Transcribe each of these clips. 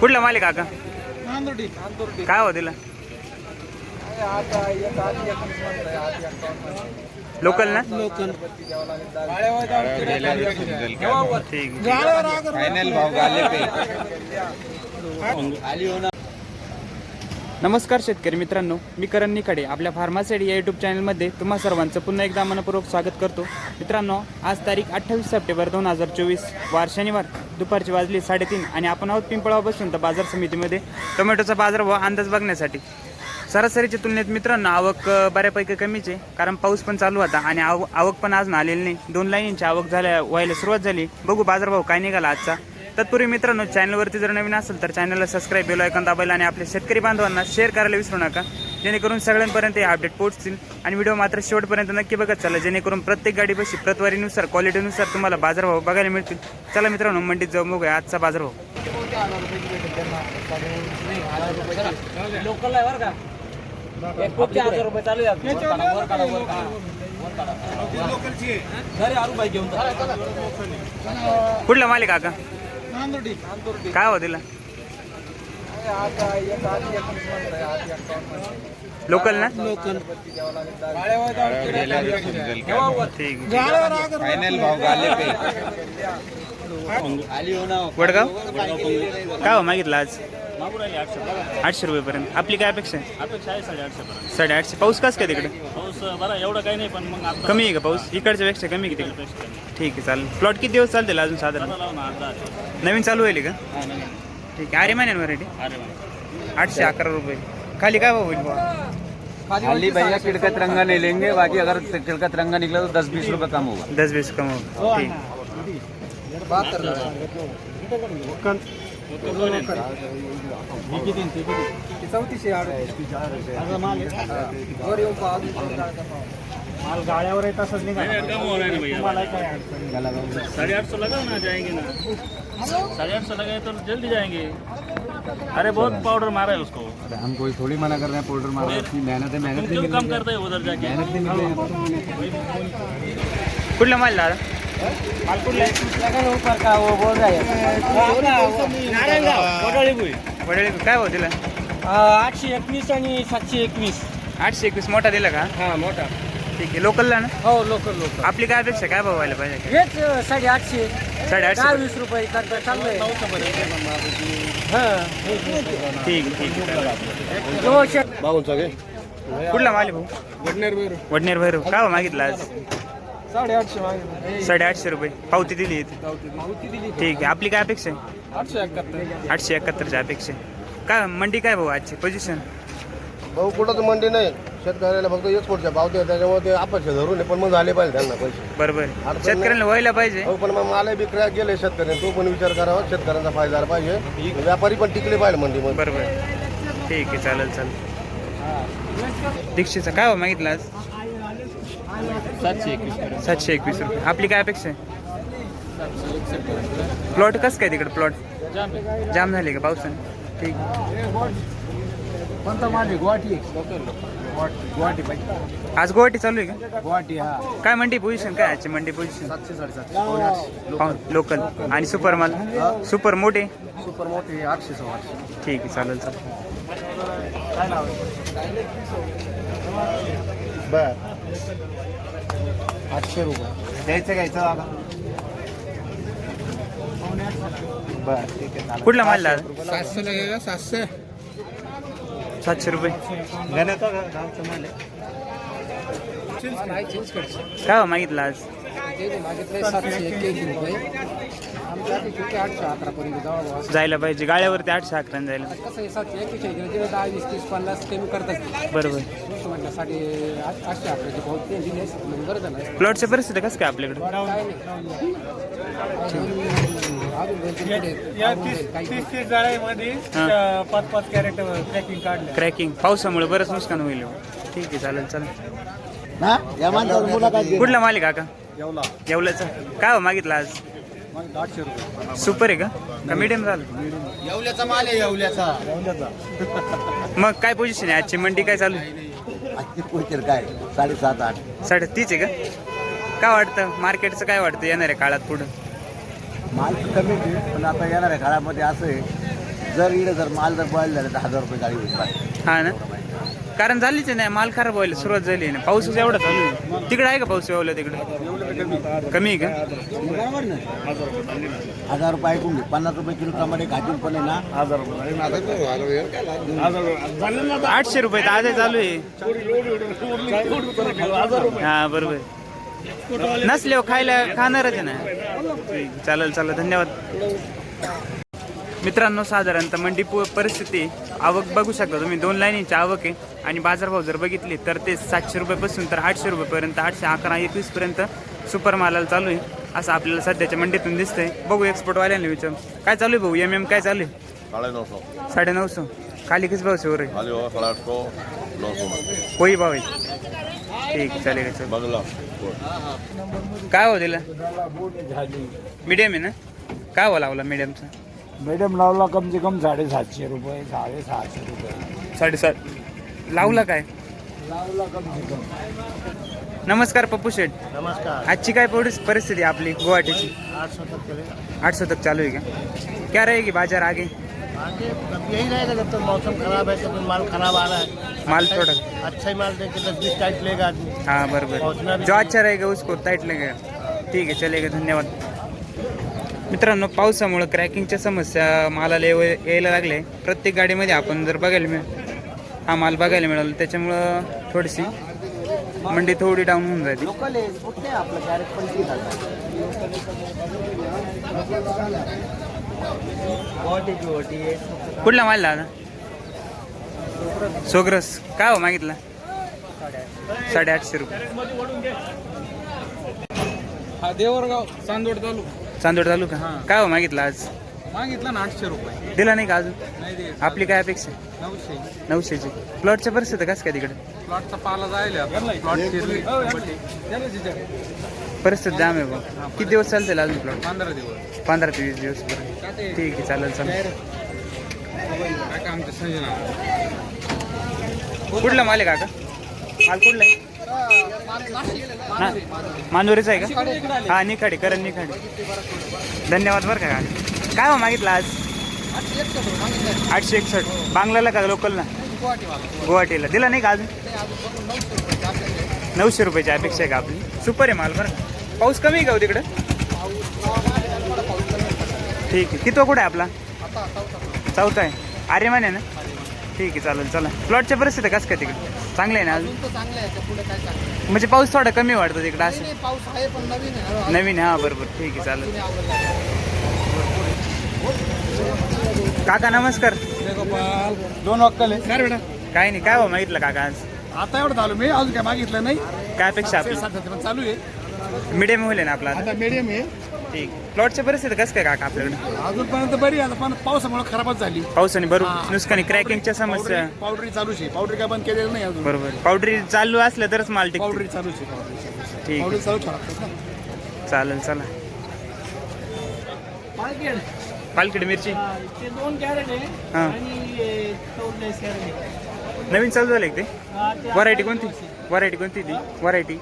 कुठला मालिक काका? काय हो दिला? लोकल ना? लोकल नमस्कार शेतकरी मित्रांनो मी करण निकडे आपल्या फार्मासिटी या यूट्यूब चॅनलमध्ये तुम्हा सर्वांचं पुन्हा एकदा मनपूर्वक स्वागत करतो. मित्रांनो आज तारीख अठ्ठावीस सप्टेंबर दोन हजार चोवीस वार शनिवार. दुपारची वाजली साडेतीन आणि आपण आहोत पिंपळाव बसून तर बाजार समितीमध्ये. टोमॅटोचा बाजार व अंदाज बघण्यासाठी. सरासरीच्या तुलनेत मित्रांनो आवक बऱ्यापैकी कमीच आहे कारण पाऊस पण चालू होता आणि आव आवक पण आज आलेली नाही. दोन लाईनींची आवक झाल्या व्हायला सुरुवात झाली. बघू बाजारभाव काय निघाला आजचा. तत्पूर्वी मित्रांनो चॅनलवरती जर नवीन असेल तर चॅनलला सबस्क्राईब बेल ऐकून दाबायला आणि आपल्या शेतकरी बांधवांना शेअर करायला विसरू नका. जेणेकरून सगळ्यांपर्यंत हे अपडेट पोहोचतील आणि व्हिडिओ मात्र शेवटपर्यंत नक्की बघत चला. जेणेकरून प्रत्येक गाडीपाशी प्रतवारीनुसार क्वालिटीनुसार तुम्हाला बाजारभाव बघायला मिळतील. चला मित्रांनो मंडीत जाऊन बघूया आजचा बाजारभाव. कुठला मालिक काका नांदुर्डी. काय हो दिला लोकल ना? लोकल. फायनल भाव गाले पे. वडगाव? काय हो मागितलं आज? आठशे रुपयेपर्यंत. आपली काय अपेक्षा आहे? अपेक्षा आहे साडेआठशे पर्यंत. साडेआठशे. पाऊस कस काय तिकडे? पाऊस बरा एवढं काही नाही पण मग आता कमी आहे का पाऊस? इकडच्या पेक्षा कमी आहे का तिकडे? ठीक आहे चालेल. प्लॉट किती दिवस चालतील अजून साधारण? लावू ना अर्धा नवीन चालू होईल का? ठीक आहे. अरे महिन्यान व्हरायटी अरे वा. आठशे अकरा रुपये. खाली काय भाव होईल बुवा? खाली भैया किड़का तिरंगा नहीं लेंगे बाकी अगर किड़का तिरंगा निकला तो दस बीस रुपए कम होगा. दस बीस कम होगा. ठीक. चौतीसशे माल गाड्यावर हो रहा है साढ़े आठ सौ लगाओ ना जाएँगे। ना साढ़े आठ सौ लगाए तो जल्दी जाएँगे। अरे बहुत पाउडर मारा है उसको। अरे हम कोई थोड़ी मना कर रहे हैं पाउडर मारो उसकी मेहनत है मेहनत क्यों कम करते हो? उधर जाके मेहनत नहीं मिल रही है? कुठला माल दादा ऊपर का वो बोल रहा वडील काय भाव दिला आठशे एकवीस आणि सातशे एकवीस आठशे एकवीस मोठा दिला का? हा मोठा. ठीक आहे लोकलला ना? हो लोकल लोकल. आपली काय अपेक्षा काय भाव व्हायला पाहिजे हेच साडेआठशे साडेआठशे दहा वीस रुपये करता चाललंय हा ठीक आहे ठीक आहे दोनशे कुठला माल आहे भाऊ? वडनेर भैरव काय भाव मागितला आज साडेआठशे मागे. साडेआठशे रुपये. पावती दिली इथे. ठीक आहे. आपली काय अपेक्षा आहे? आठशे एकाहत्तर. आठशे अपेक्षा आहे. काय मंडी काय भाऊ आजची? पोझिशन भाऊ कुठंच मंडी नाही. शेतकऱ्याला फक्त एक्सपोर्टच्या भाव ते त्याच्यामुळे ते अपेक्षा धरून आहे, पण मग झाले पाहिजे त्यांना पैसे. बरोबर. अडचण शेतकऱ्यांना व्हायला पाहिजे. हो पण मग मला बी क्रॅक गेले शेतकऱ्यांनी तो पण विचार करावा शेतकऱ्यांचा फायदा झाला पाहिजे. व्यापारी पण टिकले पाहिजे मंडीमध्ये. बरोबर. ठीक आहे चालेल चालेल. दीक्षेचा काय भाव मागितला आज? सातशे एकवीस सातशे एकवीस रुपये. आपली काय अपेक्षा आहे? प्लॉट कसं काय तिकडे प्लॉट जाम झाले का पावसाने? ठीक. कोणता गुवाहाटी आज गुवाहाटी चालू आहे का? गुवाहाटी हा. काय मंडी पोझिशन काय आजची मंडी पोझिशन सातशे साडेसातशे. लोकल. आणि सुपर माल? सुपर मोठे? सुपर मोठे आठशे सव्वा आठशे. ठीक आहे चालेल चालेल. बर. आठशे रुपये. द्यायचं घ्यायचं दादा बर ठीक आहे कुठला माल दादा सातशे लागेल सातशे. सातशे रुपये. घेण्यात गावचं माल आहे. काय भाव मागितला आज? जायला पाहिजे गाड्यावरती आठशे अकरा जायला बरोबर. साडे आठ आठशे अकराचे ते मग प्लॉटची परिस्थिती कसं काय आपल्याकडे? काय नाही अजून दोन तीन पुढे या आवरून तीस जाईल, काही तीस तीस जाळ्यामध्ये हा. त्या पाच पाच कॅरेट ट्रॅकिंग काढल्या क्रॅकिंग पावसामुळे बरंच नुकसान होईल हो. ठीक आहे चालेल चालेल. ना? या माणसावर मुलाखत घे. कुठला माल आहे काका येवला. येवल्याचा. काय भाव मागितला आज? मग आठशे रुपये. सुपर आहे का? का मीडियम झालं? येवल्याचा माल आहे येवल्याचा. मग काय पोझिशन आहे? आजची मंडी काय चालू आहे? आजची पोचेल काय? साडेसात आठ. साडे तीच आहे का? काय वाटतं? मार्केटचं काय वाटतं? येणार आहे काळात पुढं? माल कमी होईल पण आता येणाऱ्या काळामध्ये असं आहे जर इकडे जर माल जर बळायला झाला तर हजार रुपये गाडी होईल. हा ना? कारण झालीच नाही माल खराब व्हायला सुरुवात झाली ना. पाऊसच एवढा चालू आहे. तिकडे आहे का पाऊस एवढा तिकडे? कमी आहे का? बरोबर ना हजार रुपये ऐकून घे. पन्नास रुपये किलो टमाटे घाटून पण आहे ना. आठशे रुपये तर आजही चालू आहे. हा बरोबर. नसले खायला खाणारच आहे ना. चालेल चालेल. धन्यवाद. मित्रांनो साधारणतः मंडी पु- परिस्थिती आवक बघू शकता तुम्ही. दोन लाईनीची आवक आहे आणि बाजारभाव जर बघितले तर ते सातशे रुपयापासून तर आठशे रुपयेपर्यंत आठशे अकरा एकवीस पर्यंत सुपर मालाला चालू आहे. असं आपल्याला सध्याच्या मंडीतून दिसतंय. बघू एक्सपोर्टवाल्यांना विचार काय चालू आहे भाऊ? एम एम काय चालू आहे? साढ़े नौ सौ साडे नऊशे खाली किस भाव से हो रही खाली होगा साढ़े आठ सौ नौ सौ में कोई भाव आहे? ठीक चालेल चल बगला. काय हो दिला? मीडियम आहे ना? काय हो लावला मीडियमचा मॅडम लावला कम से कम साडेसातशे रुपये साडेसहाशे रुपये. साडेसात. लावला काय? लावला कम से कम. नमस्कार पप्पू शेठ. नमस्कार. आजची काय परिस- परिस्थिती आहे आपली गुवाहाटीची? आठ सौ तक चलेगा. आठ सौ तक चालू है क्या क्या रहेगी बाजार आगे? आगे अब यही रहेगा जब तक मौसम खराब है तब माल खराब आ रहा है। माल अच्छा- थोड़ा अच्छा ही माल देके दस बीस टाइट लेगा आदमी। हाँ पहुंचना बरोबर भी जो अच्छा रहेगा उसको टाइट लगेगा। ठीक आहे चलेगा धन्यवाद। मित्रांनो पावसामुळं क्रॅकिंगच्या समस्या मालाला येव यायला लागले. प्रत्येक गाडीमध्ये आपण जर बघायला मिळ हा माल बघायला मिळाला त्याच्यामुळं थोडीशी मंडी थोडी डाऊन होऊन हजार? कुठला माल दादा? सोग्रस. काय हो मागितला? साडेआठशे रुपये. हा देवरगाव चांदोड चालू चांदोड चालू का काय हो मागितला आज? मागितलं ना आठशे रुपये. दिला नाही का अजून? नाही दे आपली काय अपेक्षा? नऊशे. नऊशेची. प्लॉटच्या परिस्थिती कसं काय तिकडे? प्लॉटचा पाला जायला. प्लॉट चिरली परिस्थिती जाम आहे बघ. किती दिवस चालतील अजून प्लॉट पंधरा दिवस. पंधरा ते वीस दिवस ठीक आहे चालेल चालेल. काय संजना कुठला माल आहे काका? माल कुठला आहे? हां. मांजोरीचा आहे का? हा निखाडे करण निखाडे. धन्यवाद बरं का काय हो मागितलं आज? आठशे एकसष्ट. बांगलाला का लोकलला? गुवाहाटीला. दिला नाही का अजून? नऊशे रुपयाची अपेक्षा आहे का आपली? सुपर आहे माल बरं का. पाऊस कमी आहे का हो तिकडं? ठीक आहे. कितवा कुठं आहे आपला? चौथा आहे. आर्यमान आहे ना? ठीक आहे चालेल चला. प्लॉटच्या परिस्थिती कसं काय तिकडे? चांगलं आहे ना अजून म्हणजे पाऊस थोडा कमी वाटतो तिकडं असं. पाऊस आहे पण नवीन आहे नवीन हा बरोबर ठीक आहे चालेल. काका नमस्कार. दोन अक्कल आहे. काय बेटा? काय नाही काय हो मागितलं काका आज? आता एवढं झालो मी अजून काय मागितलं नाही. काय अपेक्षा आपली? सध्या चालू आहे. मिडियम होईल ना आपला आता? आता मीडियम आहे. ठीक. प्लॉटच्या परिस्थिती कसं काय काका आपल्याकडे? अजूनपर्यंत बरी आहे आता पण पावसामुळे खराबच झाली. पावसाने बरोबर नुसकानी क्रॅकिंगच्या समस्या. पावडरी चालूच आहे. पावडरी काय बंद केलेलं नाही अजून. बरोबर. पावडरी चालू असलं तरच माल टिकतो. पावडरी चालूच आहे पावडरी चालूच आहे. ठीक. पावडरी चालू ना. चालेल चला. पालखेड. मिरची? ते दोन कॅरेट आहे हां. आणि कॅरेट आहे. नवीन चालू झालं हा, ते व्हरायटी कोणती? व्हरायटी कोणती ती? व्हरायटी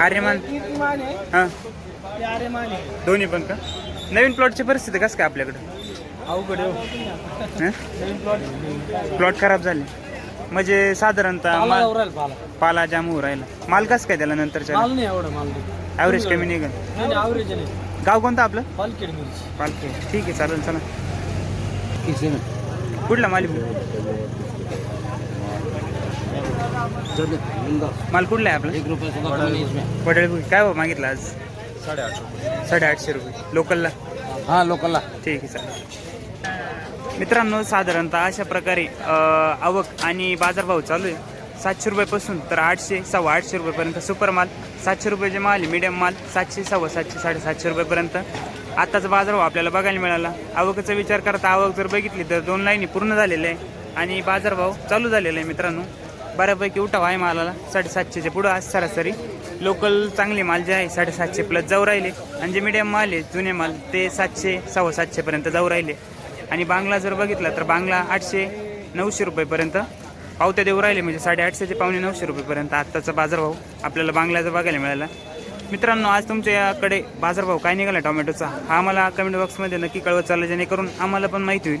आर्यमान. आहे हां. ते आरे मान आहे दोन्ही पण का? नवीन प्लॉटची परिस्थिती कसं काय आपल्याकडे? अवघड प्लॉट खराब झाले. म्हणजे साधारणतः माल- पाला. पाला जाम होऊ राहिला. माल कसं काय त्याला नंतरच्या माल नाही एवढं माल. नाही ॲव्हरेज कमी निघेल नाही नाही गाव कोणतं आपलं? पालखेड मिरची. पालखे ठीक आहे चालेल चला. कुठला माल माल कुठला आहे आपला? वडळपूर. काय हो मागितलं आज? साडेआठ साडेआठशे रुपये. लोकलला? हा लोकलला. ठीक आहे चालेल. मित्रांनो साधारणतः अशा प्रकारे अ, आवक आणि बाजारभाव चालू आहे. सातशे रुपयापासून तर आठशे सव्वा आठशे रुपयेपर्यंत सुपर माल सातशे रुपयाचे माल आहे मीडियम माल सातशे सव्वा सातशे साडेसातशे रुपयेपर्यंत. आत्ताचा बाजारभाव आपल्याला बघायला मिळाला. आवकाचा विचार करता आवक जर बघितली तर दोन लाईनी पूर्ण झालेले आहे आणि बाजारभाव चालू झालेला आहे मित्रांनो. बऱ्यापैकी उठाव आहे मालाला. साडेसातशेच्या पुढं आज सरासरी. लोकल चांगले माल जे आहे साडेसातशे प्लस जाऊ राहिले. आणि जे मीडियम माल आहे जुने माल ते सातशे सव्वा सातशेपर्यंत जाऊ राहिले. आणि बांगला जर बघितला तर बांगला आठशे नऊशे रुपयेपर्यंत पावत्या देऊ राहिले म्हणजे साडेआठशे ते पावणे नऊशे रुपयेपर्यंत आत्ताचा बाजारभाव आपल्याला बांगल्याचा बघायला मिळाला. मित्रांनो आज तुमच्याकडे बाजारभाव काय निघाला टोमॅटोचा? हा आम्हाला कमेंट बॉक्समध्ये नक्की कळवत चाललं जेणेकरून आम्हाला पण माहिती होईल.